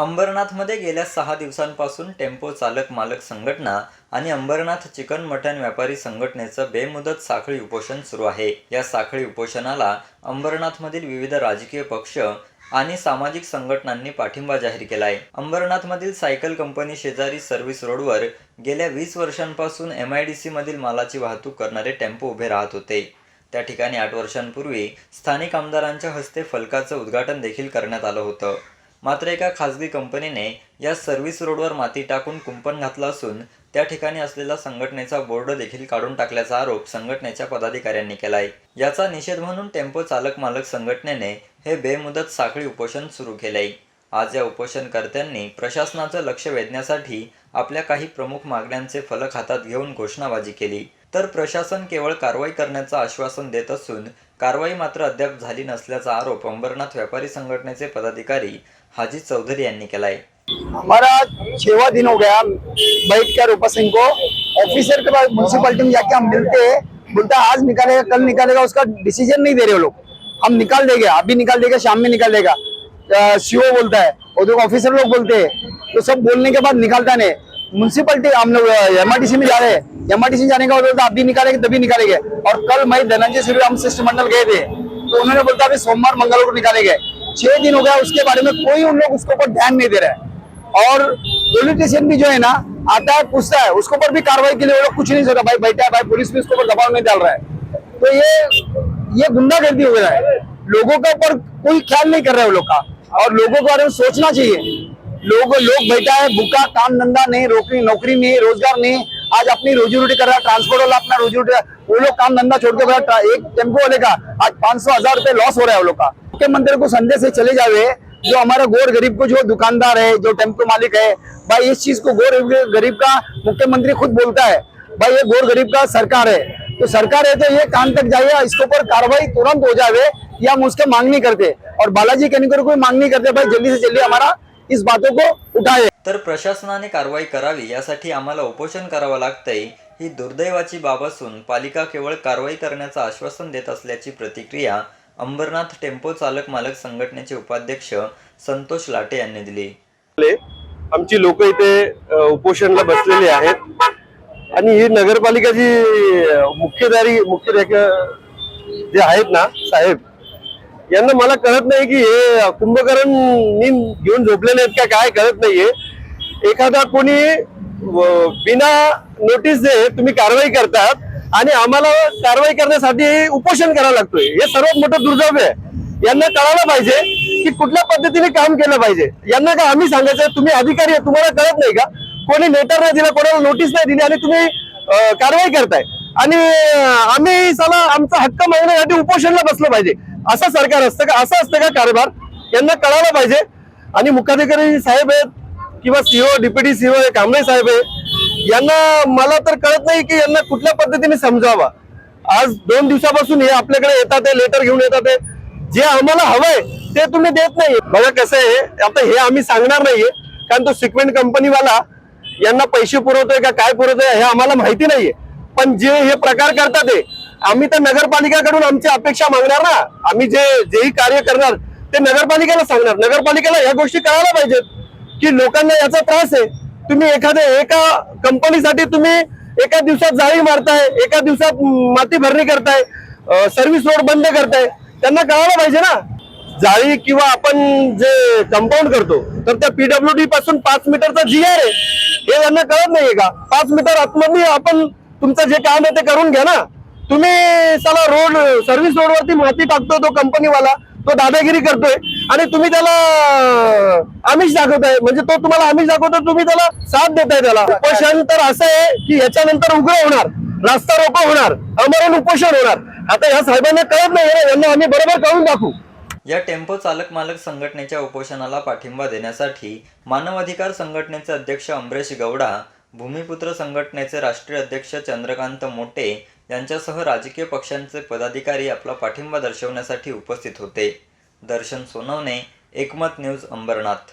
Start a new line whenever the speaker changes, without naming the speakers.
अंबरनाथमध्ये गेल्या सहा दिवसांपासून टेम्पो चालक मालक संघटना आणि अंबरनाथ चिकन मटण व्यापारी संघटनेचं बेमुदत साखळी उपोषण सुरू आहे. या साखळी उपोषणाला अंबरनाथमधील विविध राजकीय पक्ष आणि सामाजिक संघटनांनी पाठिंबा जाहीर केलाय. अंबरनाथमधील सायकल कंपनी शेजारी सर्व्हिस रोडवर गेल्या वीस वर्षांपासून एम आय डी सी मधील मालाची वाहतूक करणारे टेम्पो उभे राहत होते. त्या ठिकाणी आठ वर्षांपूर्वी स्थानिक आमदारांच्या हस्ते फलकाचं उद्घाटन देखील करण्यात आलं होतं. मात्र एका खासगी कंपनीने या सर्व्हिस रोडवर माती टाकून कुंपण घातलं असून त्या ठिकाणी असलेला संघटनेचा बोर्ड देखील काढून टाकल्याचा आरोप संघटनेच्या पदाधिकाऱ्यांनी केलाय. याचा निषेध म्हणून टेम्पो चालक मालक संघटनेने हे बेमुदत साखळी उपोषण सुरू केलंय. आज या उपोषणकर्त्यांनी प्रशासनाचं लक्ष वेधण्यासाठी आपल्या काही प्रमुख मागण्यांचे फलक हातात घेऊन घोषणाबाजी केली. तर प्रशासन केवळ कारवाई करण्याचं आश्वासन देत असून कारवाई मात्र अद्याप झाली नसल्याचा आरोप अंबरनाथ व्यापारी संघटनेचे पदाधिकारी हाजी चौधरी यांनी केलाय.
हमारा छवा दिन हो गया। बैठ कर ऊपर सिंह को ऑफिसर के पास म्यूनसिपैलिटी में जाके हम मिलते हैं। बोलता है आज निकालेगा कल निकालेगा उसका डिसीजन नहीं दे रहे लोग। हम निकाल देंगे अभी निकाल देगा शाम में निकाल देगा। सीओ बोलता है और जो ऑफिसर लोग बोलते हैं तो सब बोलने के बाद निकालता नहीं। म्यूनसिपैलिटी हम लोग एम में जा रहे हैं। एमआरटीसी जाने का बोलता अभी निकालेंगे, तभी निकालेंगे। और कल मैं धनंजय श्री राम शिष्टमंडल गए थे तो उन्होंने बोलता अभी सोमवार मंगलवार को निकालेंगे। छह दिन हो गया, उसके बारे में कोई उन लोग उसके ऊपर ध्यान नहीं दे रहा है। और पॉलिटिशियन भी जो है ना, आता है, पूछता है, उसके ऊपर भी कार्रवाई के लिए वो लोग कुछ नहीं सोचा, भाई, बैठा है, भाई, पुलिस भी उसके ऊपर दबाव नहीं डाल रहा है। तो ये ये गुंडागर्दी हो रहा है। लोगों के ऊपर कोई ख्याल नहीं कर रहा है वो लोग का। और लोगों के बारे में सोचना चाहिए। लोग लोग बैठा है, भूखा, काम धंधा नहीं नौकरी नौकरी नहीं, रोज़गार नहीं आज अपनी रोजी रोटी कर रहा है ट्रांसपोर्ट वाला अपना रोजी रोटी वो लोग काम धंधा छोड़ के है। एक टेंपो वाले का आज पाँच सौ, हज़ार रुपए लॉस हो रहा है वो लोग का। मुख्यमंत्री को संदेश से चले जावे, जो हमारा गोर गरीब को, जो दुकानदार है, जो टेंपो मालिक है, भाई इस चीज़ को गोर गरीब का मुख्यमंत्री खुद बोलता है, भाई ये गोर गरीब का सरकार है। तो सरकार है तो ये कान तक जाइए इसके ऊपर कार्रवाई तुरंत हो जावे, या हम उसके मांग नहीं करते। और बालाजी केनिकर कोई मांग नहीं करते, भाई जल्दी से जल्दी हमारा इस बातों को उठाए।
तर प्रशासनाने कारवाई करावी यासाठी आम्हाला उपोषण करावं लागतंय ही दुर्दैवाची बाब असून पालिका केवळ कारवाई करण्याचं आश्वासन देत असल्याची प्रतिक्रिया अंबरनाथ टेम्पो चालक मालक संघटनेचे उपाध्यक्ष संतोष लाटे यांनी दिली.
आमची लोक इथे उपोषणला बसलेली आहेत. आणि ही नगरपालिका जी मुख्यधारी मुख्य जे आहेत ना साहेब यांना मला कळत नाही की हे कुंभकरण मी घेऊन झोपलेले आहेत का काय कळत नाहीये. एखादा कोणी बिना नोटीस दे तुम्ही कारवाई करतात आणि आम्हाला कारवाई करण्यासाठी उपोषण करावं लागतोय. हे सर्वात मोठं दुर्दैव आहे. यांना कळायला पाहिजे की कुठल्या पद्धतीने काम केलं पाहिजे. यांना का आम्ही सांगायचं? तुम्ही अधिकारी आहे तुम्हाला कळत नाही का? कोणी लेटर नाही दिला कोणाला नोटीस नाही दिली आणि तुम्ही कारवाई करताय. आणि आम्ही साला आमचा हक्क मागण्यासाठी उपोषणला बसलो पाहिजे. असं सरकार असतं का? असं असतं का कारभार? यांना कळायला पाहिजे. आणि मुख्याधिकारी साहेब आहेत किंवा सीओ डिप्युटी सीओ कांबळे साहेब आहे यांना मला तर कळत नाही की यांना कुठल्या पद्धतीने समजावा. आज दोन दिवसापासून हे आपल्याकडे येतात लेटर घेऊन येतात जे आम्हाला हवंय ते तुम्ही देत नाही. बघा कसं आहे आता हे आम्ही सांगणार नाहीये कारण तो सिक्वेंट कंपनीवाला यांना पैसे पुरवतोय का काय पुरवतोय हे आम्हाला माहिती नाहीये. पण जे हे प्रकार करतात ते आम्ही तर नगरपालिकाकडून आमची अपेक्षा मागणार ना. आम्ही जे जेही कार्य करणार ते नगरपालिकेला सांगणार. नगरपालिकेला या गोष्टी कळायला पाहिजेत. की लोकांना याचा त्रास आहे. तुम्ही एखाद्या एका कंपनीसाठी तुम्ही एका दिवसात जाळी मारताय एका दिवसात माती भरणी करताय सर्व्हिस रोड बंद करताय त्यांना कळायला पाहिजे ना. जाळी किंवा आपण जे कंपाऊंड करतो तर त्या पीडब्ल्यू डी पासून पाच मीटरचा जी आर आहे. हे त्यांना कळत नाहीये का? पाच मीटर आतमध्ये आपण तुमचं जे काम आहे ते करून घ्या ना. तुम्ही चला रोड सर्व्हिस रोडवरती माती टाकतो तो कंपनीवाला तो दादागिरी करतोय आणि तुम्ही त्याला आमिष दाखवताय. म्हणजे तो तुम्हाला आमिष दाखवतो तुम्ही त्याला साथ देताय त्याला. उपोषण तर असं आहे की याच्यानंतर उग्र होणार रास्ता रोको होणार अमरण उपोषण होणार. आता या साहेबांना कळत नाही यांना आम्ही बरोबर कळून दाखवू
या टेम्पो चालक मालक संघटनेच्या उपोषणाला पाठिंबा देण्यासाठी मानवाधिकार संघटनेचे अध्यक्ष अमरेश गौडा भूमिपुत्र संघटनेचे राष्ट्रीय अध्यक्ष चंद्रकांत मोटे यांच्यासह राजकीय पक्षांचे पदाधिकारी आपला पाठिंबा दर्शवण्यासाठी उपस्थित होते. दर्शन सोनवणे एकमत न्यूज अंबरनाथ.